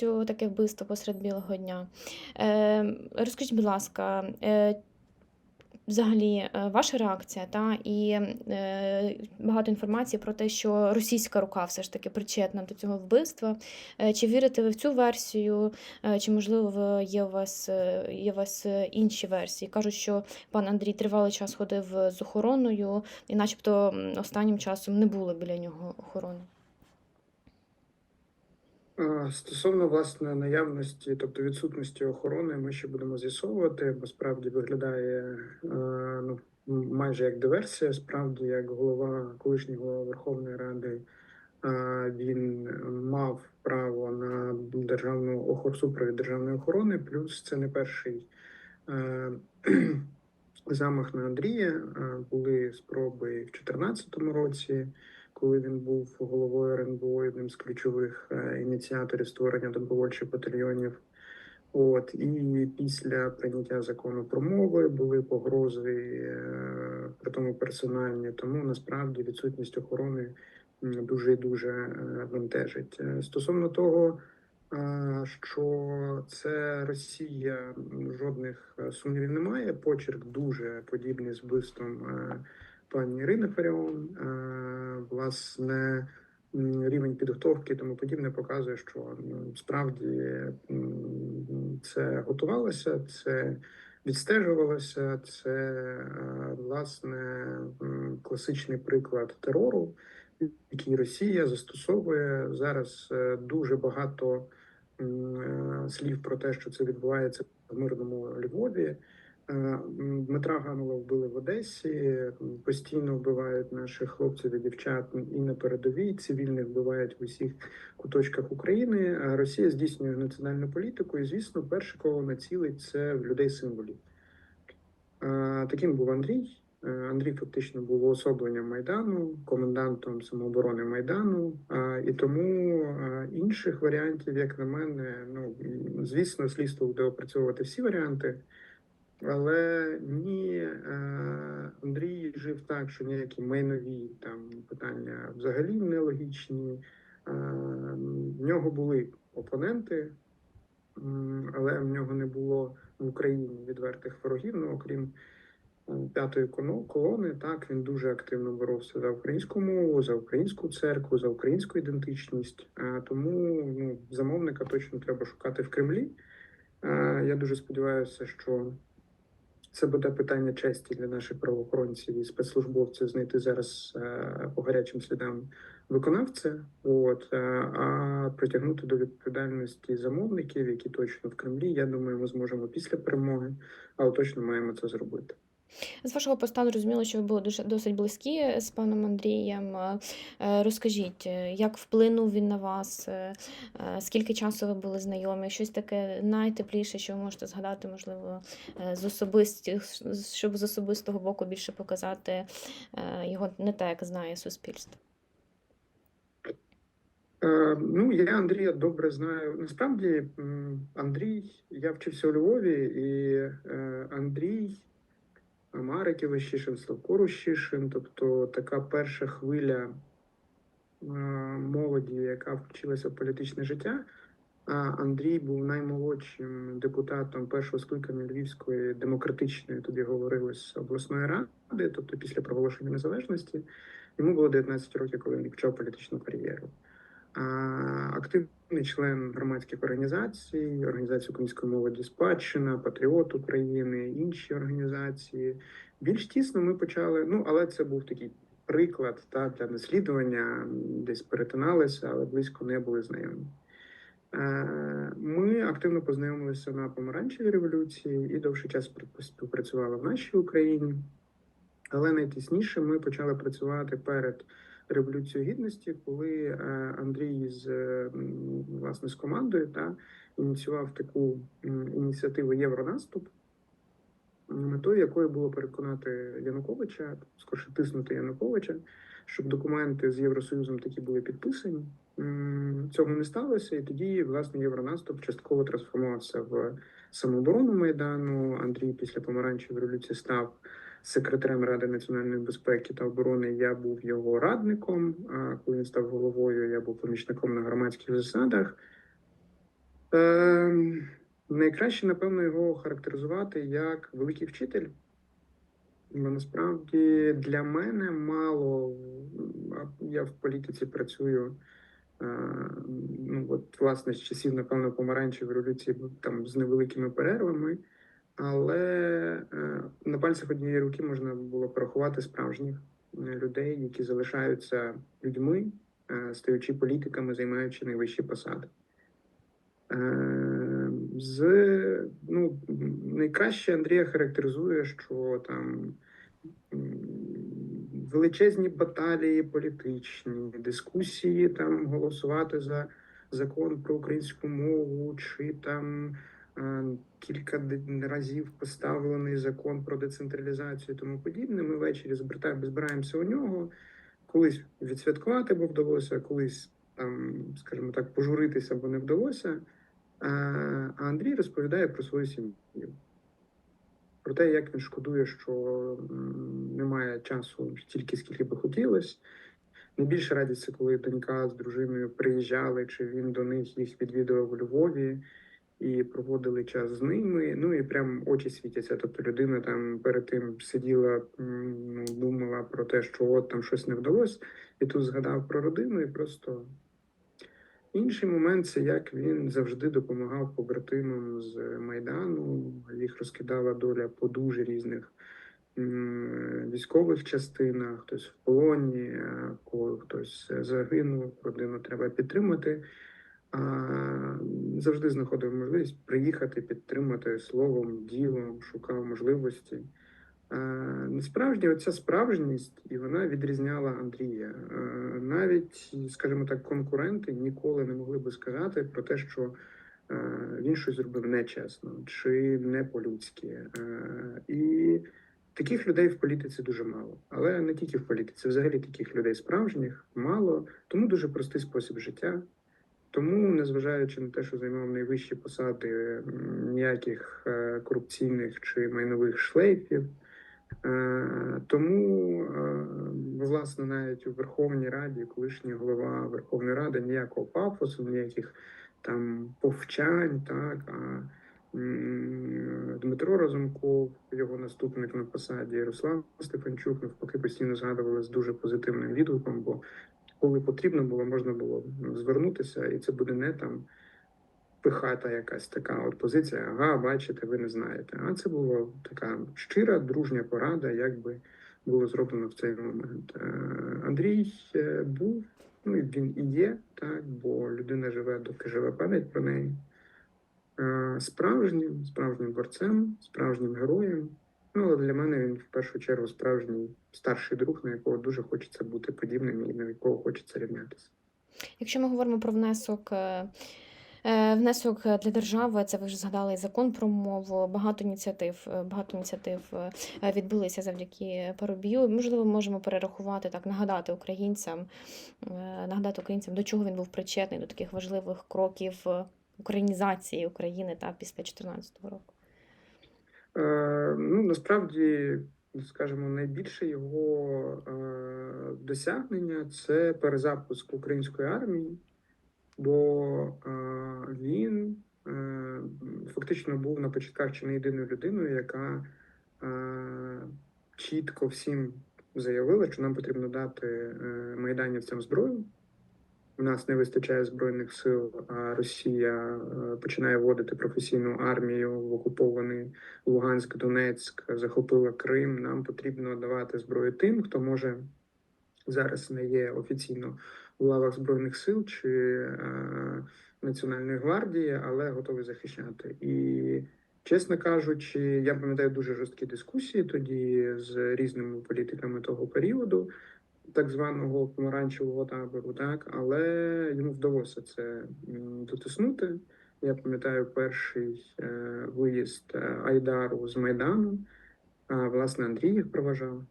повністю таке вбивство посеред білого дня. Е, розкажіть, будь ласка, е, взагалі е, ваша реакція та і е, багато інформації про те, що російська рука все ж таки причетна до цього вбивства. Чи вірите ви в цю версію, чи можливо є у вас є у вас інші версії? Кажуть, що пан Андрій тривалий час ходив з охороною, і, начебто, останнім часом не було біля нього охорони. Стосовно власне наявності, тобто відсутності охорони, ми ще будемо з'ясовувати, бо справді виглядає е, ну, майже як диверсія. Справді, як голова, колишній голова Верховної Ради, е, він мав право на державну охор, супровід державної охорони. Плюс це не перший е, замах на Андрія. Були спроби в 2014 році коли він був головою РНБО, одним з ключових е, ініціаторів створення добровольчих батальйонів. От і після прийняття закону про мови були погрози е, при тому персональні. Тому насправді відсутність охорони дуже дуже бентежить. Е, Стосовно того, що це Росія, жодних сумнівів немає. Почерк дуже подібний з вбивством пані Ірини Фаріон. Е, Власне, рівень підготовки і тому подібне показує, що ну, справді це готувалося, це відстежувалося, це е, власне класичний приклад терору, який Росія застосовує зараз. е, Дуже багато слів про те, що це відбувається в мирному Львові. Е, Дмитра Гамова вбили в Одесі. Постійно вбивають наших хлопців і дівчат і на передовій. Цивільних вбивають в усіх куточках України. А Росія здійснює національну політику, і звісно, перше кого націлить це в людей символів. Е, Таким був Андрій. Е, Андрій фактично був уособленням майдану, комендантом самооборони майдану. І тому інших варіантів, як на мене, ну звісно, слідство буде опрацьовувати всі варіанти. Але ні, е, Андрій жив так, що ніякі майнові там питання взагалі нелогічні. Е, В нього були опоненти, але в нього не було в Україні відвертих ворогів. Ну окрім е, п'ятої колони, так він дуже активно боровся за українську мову, за українську церкву, за українську ідентичність. Тому ну, замовника точно треба шукати в Кремлі. Я дуже сподіваюся, що це буде питання честі для наших правоохоронців і спецслужбовців знайти зараз е, по гарячим слідам виконавця, от е, а притягнути до відповідальності замовників, які точно в Кремлі. Я думаю, ми зможемо після перемоги, але точно маємо це зробити. З вашого поста зрозуміло, що ви були досить близькі з паном Андрієм. Е, е, Розкажіть, е, як вплинув він на вас? Е, е, Скільки часу ви були знайомі? Щось таке найтепліше, що ви можете згадати, можливо, е, з особисті, щоб з особистого боку більше показати е, його не так, як знає суспільство. Е, Ну, я Андрія добре знаю. Насправді, Андрій, я вчився у Львові, і е, Андрій, Марик Іващишин, Славко Рущишин, тобто така перша хвиля е, молоді, яка включилася в політичне життя. А Андрій був наймолодшим депутатом першого скликання Львівської демократичної, тоді говорилось обласної ради, тобто після проголошення незалежності. Йому було 19 років, коли він почав політичну кар'єру. Активний член громадських організацій, організації української молоді спадщина, Патріот України, інші організації. Більш тісно ми почали. Ну, але це був такий приклад та для наслідування. Десь перетиналися, але близько не були знайомі. Е, Ми активно познайомилися на помаранчевій революції і довший час спів- співпрацювали в нашій Україні. Але найтісніше ми почали працювати перед Революцією Гідності, коли е, Андрій з е, власне з командою та ініціював таку ініціативу Євронаступ, метою якої було переконати Януковича, скорше тиснути Януковича, щоб документи з Євросоюзом такі були підписані. Цього не сталося, і тоді власне Євронаступ частково трансформувався в самооборону майдану. Андрій після помаранчевої революції став секретарем Ради національної безпеки та оборони. Я був його радником. Коли він став головою, я був помічником на громадських засадах. Е, найкраще, напевно, його характеризувати як великий вчитель. Бо насправді для мене мало. Я в політиці працюю. е, Ну, от, власне, з часів, напевно, помаранчевої революції там з невеликими перервами. Але е, на пальцях однієї руки можна було порахувати справжніх е, людей, які залишаються людьми, е, стаючи політиками, займаючи найвищі посади. З ну, найкраще Андрія характеризує, що там величезні баталії політичні, дискусії там голосувати за закон про українську мову, чи там кілька разів поставлений закон про децентралізацію і тому подібне. Ми ввечері збираємося у нього. Колись відсвяткувати бо вдалося, колись там, скажімо так, пожуритися, бо не вдалося. А а Андрій розповідає про свою сім'ю, про те, як він шкодує, що немає часу стільки, скільки би хотілося. Найбільше радіться, коли донька з дружиною приїжджали, чи він до них їх відвідував у Львові і проводили час з ними. Ну і прям очі світяться. Тобто людина там перед тим сиділа, ну, думала про те, що от там щось не вдалося, і тут згадав про родину, і просто Інший момент це як він завжди допомагав побратимам з Майдану. Їх розкидала доля по дуже різних військових частинах, хтось в полоні, кого хтось загинув, родину треба підтримати. А завжди знаходив можливість приїхати, підтримати словом, ділом, шукав можливості. Насправді, оця справжність, і вона відрізняла Андрія. Навіть, скажімо так, конкуренти ніколи не могли би сказати про те, що він щось зробив нечесно чи не по-людськи. І таких людей в політиці дуже мало. Але не тільки в політиці, взагалі таких людей справжніх мало, тому дуже простий спосіб життя. Тому, незважаючи на те, що займав найвищі посади, ніяких е, корупційних чи майнових шлейфів. Е, Тому, е, власне, навіть у Верховній Раді, колишній голова Верховної Ради, ніякого пафосу, ніяких там повчань, так а Дмитро Разумков, його наступник на посаді, Руслан Стефанчук, навпаки, постійно згадували з дуже позитивним відгуком, бо коли потрібно було, можна було звернутися, і це буде не там пихата якась така от позиція. Ага, бачите, ви не знаєте. А це була така щира, дружня порада, як би було зроблено в цей момент. Е, Андрій е, був, ну і він і є, так, бо людина живе, доки живе пам'ять про неї. Е, Справжнім, справжнім борцем, справжнім героєм. Ну, для мене він в першу чергу справжній старший друг, на якого дуже хочеться бути подібним і на якого хочеться рівнятися. Якщо ми говоримо про внесок. е, е, Внесок для держави, це ви вже згадали закон про мову. Багато ініціатив, е, багато ініціатив відбулися завдяки Парубію. Можливо, можемо перерахувати так, нагадати українцям, нагадати українцям, до чого він був причетний до таких важливих кроків українізації України та після 2014 року. Е, ну, насправді, скажімо, найбільше його е, досягнення це перезапуск української армії, бо е, він фактично був на початках чи не єдиною людиною, яка чітко всім заявила, що нам потрібно дати майданівцям зброю. У нас не вистачає збройних сил, а Росія е, починає вводити професійну армію в окупований Луганськ, Донецьк, захопила Крим. Нам потрібно давати зброю тим, хто може зараз не є офіційно у лавах збройних сил чи е, Національної гвардії, але готові захищати. І чесно кажучи, я пам'ятаю дуже жорсткі дискусії тоді з різними політиками того періоду так званого помаранчевого табору, так, але йому вдалося це дотиснути. Я пам'ятаю перший е, виїзд е, Айдару з Майдану, власне Андрій їх проважав.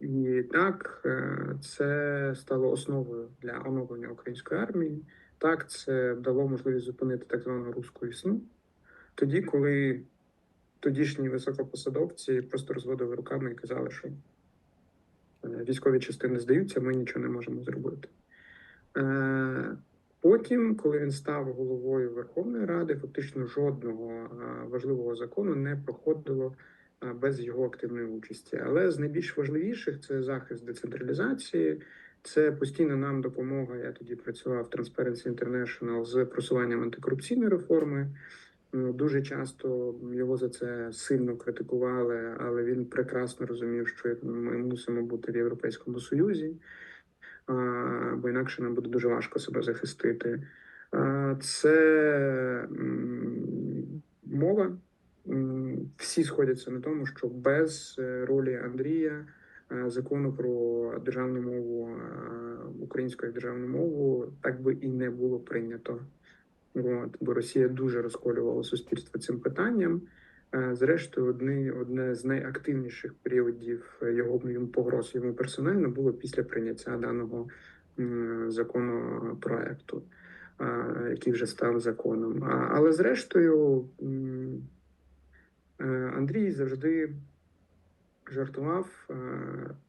І так, е, це стало основою для оновлення української армії. Так, це дало можливість зупинити так звану руську вісну. Тоді, коли тодішні високопосадовці просто розводили руками і казали, що військові частини здаються, ми нічого не можемо зробити. Е, Потім, коли він став головою Верховної Ради фактично жодного е, важливого закону не проходило е, без його активної участі. Але з найбільш важливіших це захист децентралізації, це постійна нам допомога. Я тоді працював в Transparency International з просуванням антикорупційної реформи. Ну, Дуже часто його за це сильно критикували, але він прекрасно розумів, що ми мусимо бути в Європейському Союзі, бо інакше нам буде дуже важко себе захистити. Це мова. Всі сходяться на тому, що без е, ролі Андрія е, закону про державну мову, е, українську державну мову, так би і не було прийнято. От, бо Росія дуже розколювала суспільство цим питанням. Е, Зрештою, одне, одне з найактивніших періодів його погроз йому персонально було після прийняття даного законопроекту, е, який вже став законом. Але зрештою, е, Андрій завжди жартував, е,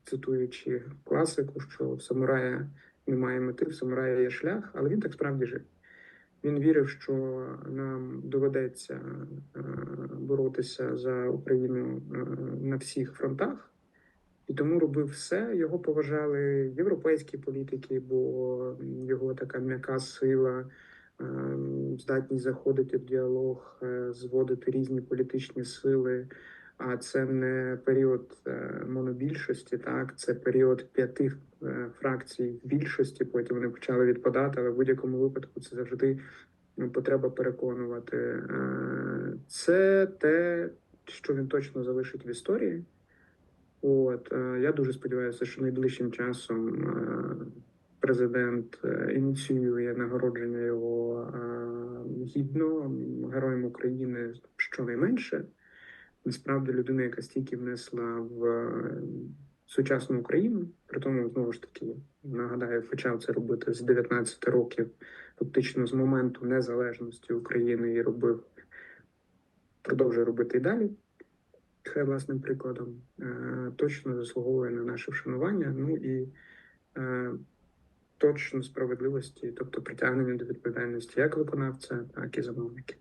цитуючи класику, що в самурая немає мети, в самурая є шлях, але він так справді жив. Він вірив, що нам доведеться е, боротися за Україну е, на всіх фронтах, і тому робив все. Його поважали європейські політики, бо його така м'яка сила, е, здатність заходити в діалог, зводити різні політичні сили. А це не період е, монобільшості, так це період п'яти е, фракцій більшості. Потім вони почали відпадати, але в будь-якому випадку це завжди ну, потреба переконувати. Е, Це те, що він точно залишить в історії. От я дуже сподіваюся, що найближчим часом президент ініціює нагородження його гідно героєм України щонайменше. Насправді людина, яка стільки внесла в е, сучасну Україну, при тому знову ж таки нагадаю, почав це робити з 19 років, фактично з моменту незалежності України і робив, продовжує робити і далі. Хай власним прикладом е, точно заслуговує на наше вшанування. Ну і е, точно справедливості, тобто притягнення до відповідальності як виконавця, так і замовників.